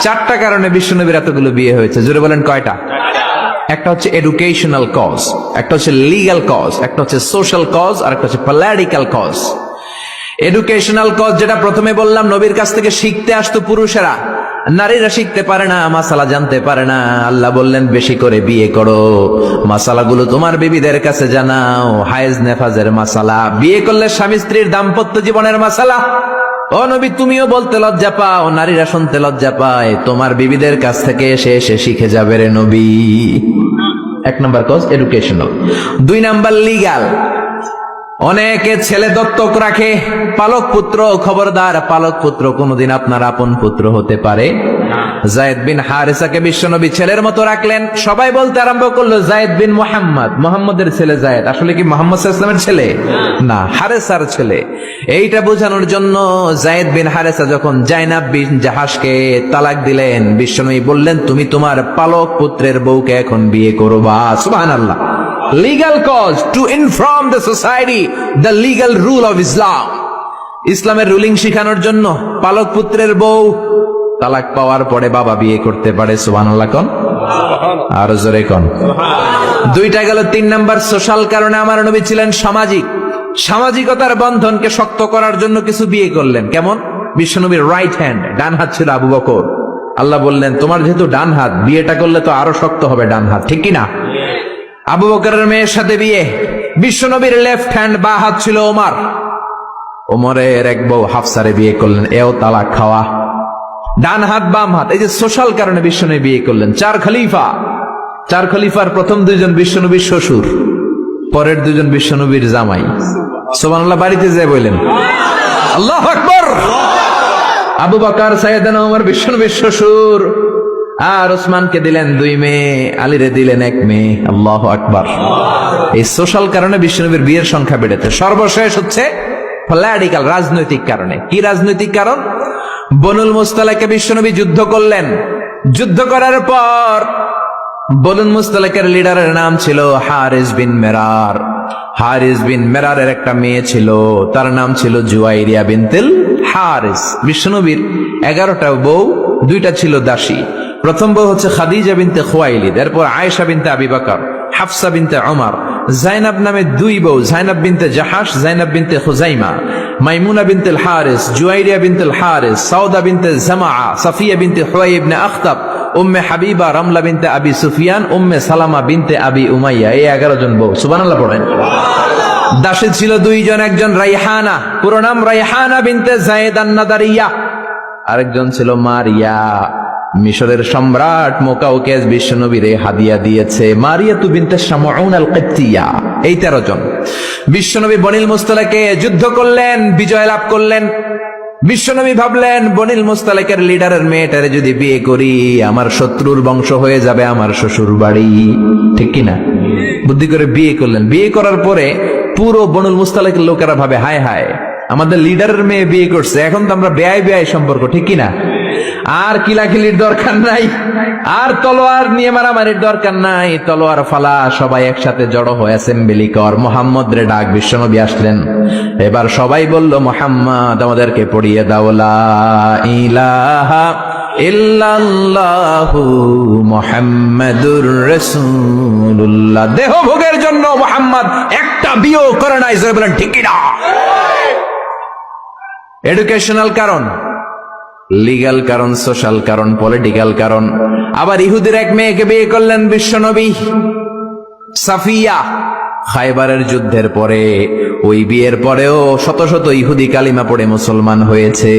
চারটা কারণে বিশ্বনবীর এতগুলো বিয়ে হয়েছে। জোরে বলেন কয়টা? একটা হচ্ছে এডুকেশনাল কজ একটা হচ্ছে লিগ্যাল কজ একটা হচ্ছে সোশ্যাল কজ আর একটা হচ্ছে পলিটিক্যাল কজ এডুকেশনাল কজ যেটা প্রথমে বললাম, নবীর কাছ থেকে শিখতে আসতো পুরুষেরা। নারীরা শিখতে পারে না, মাসালা জানতে পারে না। আল্লাহ বললেন, বেশি করে বিয়ে করো। মাসালাগুলো তোমার বিবিদের কাছে জানাও। হায়েজ নেফাজের মাসালা। বিয়ে করলে স্বামী স্ত্রীর দাম্পত্য জীবনের মাসালা। ও নবী, তুমিও বলতে লজ্জা পাও, নারীরা শুনতে লজ্জা পায়। তোমার বিবিদের কাছ থেকে এসে এসে শিখে যাবে রে নবী। এক নম্বর কজ এডুকেশনাল দুই নাম্বার লিগাল অনেকে ছেলে দত্তক রাখে, পালক পুত্র খবরদার। পালক পুত্র কোনোদিন আপনার আপন পুত্র হতে পারে। জায়েদ বিন হারিসাকে বিশ্বনবী ছেলের মতো রাখলেন। সবাই বলতে আরম্ভ করল, জায়েদ বিন মোহাম্মদ। মোহাম্মদের ছেলে জায়েদ। আসলে কি মোহাম্মদ ইসলামের ছেলে? না, হারেসার ছেলে। এইটা বোঝানোর জন্য জায়েদ বিন হারেসা যখন জাইনাব বিন জাহাজকে তালাক দিলেন, বিশ্বনবী বললেন, তুমি তোমার পালক পুত্রের বউকে এখন বিয়ে করো করবা। আল্লাহ legal cause to inform the society the legal rule of Islam ইসলামের রুলিং শিখানোর জন্য পালক পুত্রের বউ তালাক পাওয়ার পরে বাবা বিয়ে করতে পারে সুবহানাল্লাহ কোন? আর জোরে কোন? দুইটা গেল তিন নাম্বার সোশ্যাল কারণে আমার নবী ছিলেন সামাজিক। সামাজিকতার বন্ধনকে শক্ত করার জন্য কিছু বিয়ে করলেন। কেমন? বিশ্বনবীর রাইট হ্যান্ড ডান হাত ছিল আবু বকর। আল্লাহ বললেন তোমার যেহেতু ডান হাত বিয়েটা করলে তো আরও শক্ত হবে ডান হাত ঠিক না আবু বকরের মেয়ের সাথে বিয়ে। বিশ্বনবীর লেফট হ্যান্ড বা হাত ছিল ওমার। ওমরের এক বউ হাফসারে বিয়ে করলেন এও তালাক খাওয়া। ডান হাত, বাম হাত, এই যে সোশ্যাল কারণে বিশ্বনবী বিয়ে করলেন। চার খলিফা। চার খলিফার প্রথম দুইজন বিশ্বনবীর শ্বশুর, পরের দুজন বিশ্বনবীর জামাই। সোমানুল্লাহ বাড়িতে যায় বললেন, আল্লাহ আকবর! আবু বকার, সাইয়েদানা ওমর বিশ্বনবীর শ্বশুর। আর ওসমানকে দিলেন দুই মেয়ে, আলীরে দিলেন এক মেয়ে। আল্লাহ আকবার। এই সোশ্যাল কারণে বিশ্বনবীর বিয়ের সংখ্যা বেড়েছে। সর্বশেষ হচ্ছে পলিটিক্যাল, রাজনৈতিক কারণে। কি রাজনৈতিক কারণ? বনুল মুস্তালাকে বিশ্বনবী যুদ্ধ করলেন। যুদ্ধ করার পর বলুন মুস্তালাকের লিডারের নাম ছিল হারিস বিন মেরার। হারিস বিন মেরারের একটা মেয়ে ছিল, তার নাম ছিল জুয়াইরিয়া বিনতিল হারিস। বিষ্ণুবীর এগারোটা বউ, দুইটা ছিল দাসী। প্রথম বউ হচ্ছে খাদিজা বিনতে খোয়াইলিদ, এরপর আয়েশা বিনতে আবি বাকর, হাফসা বিনতে অমর জাইনাব নামে দুই বউ, জাইনাব বিনতে জাহাস জাইনাব বিনতে হুজাইমা মাইমুনা বিনতেল হারিস জুয়াইরিয়া বিনতেল হারিস সাউদা বিনতে জামা সাফিয়া বিনতে হুয়াই ইবনে আখতাব, উম্মে হাবিবা রামলা বিনতে আবি সুফিয়ান, উম্মে সালামা বিনতে আবি উমাইয়া, এই এগারো জন বউ। সুবানাল্লাহ পড়েন। দাসে ছিল দুইজন, একজন রাইহানা, পুরো নাম রাইহানা বিনতে জায়েদ আন্নাদারিয়া, আরেকজন ছিল মারিয়া। মিশরের সম্রাট মোকাউকেজ বিশ্বনবীরে হাদিয়া দিয়েছে মারিয়া তু বিনতে এই তেরো জন। বিশ্বনবী বনিল মুস্তালাকে যুদ্ধ করলেন, বিজয় লাভ করলেন। বিশ্বনবী ভাবলেন, বনিল মুস্তালেকের লিডারের মেয়েটারে যদি বিয়ে করি, আমার শত্রুর বংশ হয়ে যাবে আমার শ্বশুর বাড়ি ঠিক কিনা বুদ্ধি করে বিয়ে করলেন। বিয়ে করার পরে পুরো বনুল মুস্তালেকের লোকেরা ভাবে, হায় হায়, আমাদের লিডারের মেয়ে বিয়ে করছে, এখন তো আমরা বেয়াই বেয়াই সম্পর্ক, ঠিক কিনা আর কিলাকিলির দরকার নাই, আর তলোয়ার নিয়ে মারামারির দরকার নাই, তলোয়ার ফালা, সবাই একসাথে জড়ো হয়ে অ্যাসেম্বলি কর। মোহাম্মদ রে ডাক, বিশ্বনবী আসলেন। এবার সবাই বলল, মোহাম্মদ, আমাদেরকে পড়িয়ে দাও, লা ইলাহা ইল্লাল্লাহু দেহ ভোগের জন্য মোহাম্মদ একটা বিয়েও করে নাই বলেন, ঠিক না এডুকেশনাল কারণ। লিগ্যাল কারণ সোশ্যাল কারণ পলিটিক্যাল কারণ। আবার ইহুদের এক মেয়েকে বিয়ে করলেন বিশ্বনবী। সাফিয়া খাইবারের যুদ্ধের পরে, ওই বিয়ের পরেও শত শত ইহুদি কালিমা পড়ে মুসলমান হয়েছে।